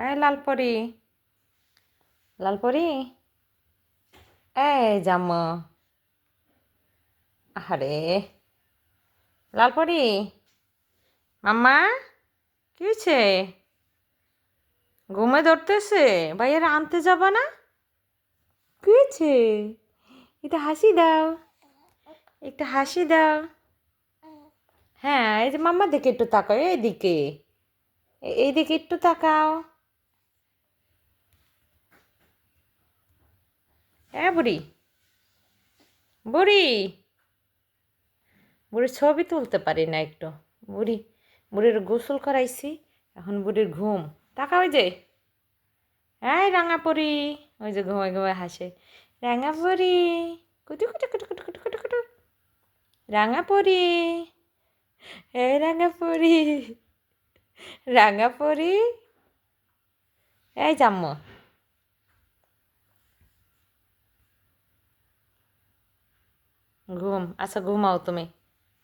এই লালপরি। লালপরি? এই জাম্ম আরে লালপরি? মাম্মা, কি হয়েছে ঘুমে ধরতেছে ভাইয়ের আনতে যাবা না? কি হয়েছে এটা হাসি দাও। একটা হাসি দাও। হ্যাঁ এই যে মাম্মার দিকে একটু তাকাও, এইদিকে। এইদিকে একটু তাকাও। হ্যাঁ বুড়ি বুড়ি, বুড়ির ছবি তুলতে পারি না একটু। বুড়ি, বুড়ির গোসল করাইছি, এখন বুড়ির ঘুম। তাকা ওই যে হ্যাঁ রাঙা পরি ওই যে ঘুমায় ঘুমায় হাসে। রাঙা পরি কুটু কুটু কুটু কুটু কুটু কুটু কুটু। রাঙা পরি রাঙা পরি এই জাম্ম। घुम असं घुमाव तुम्ही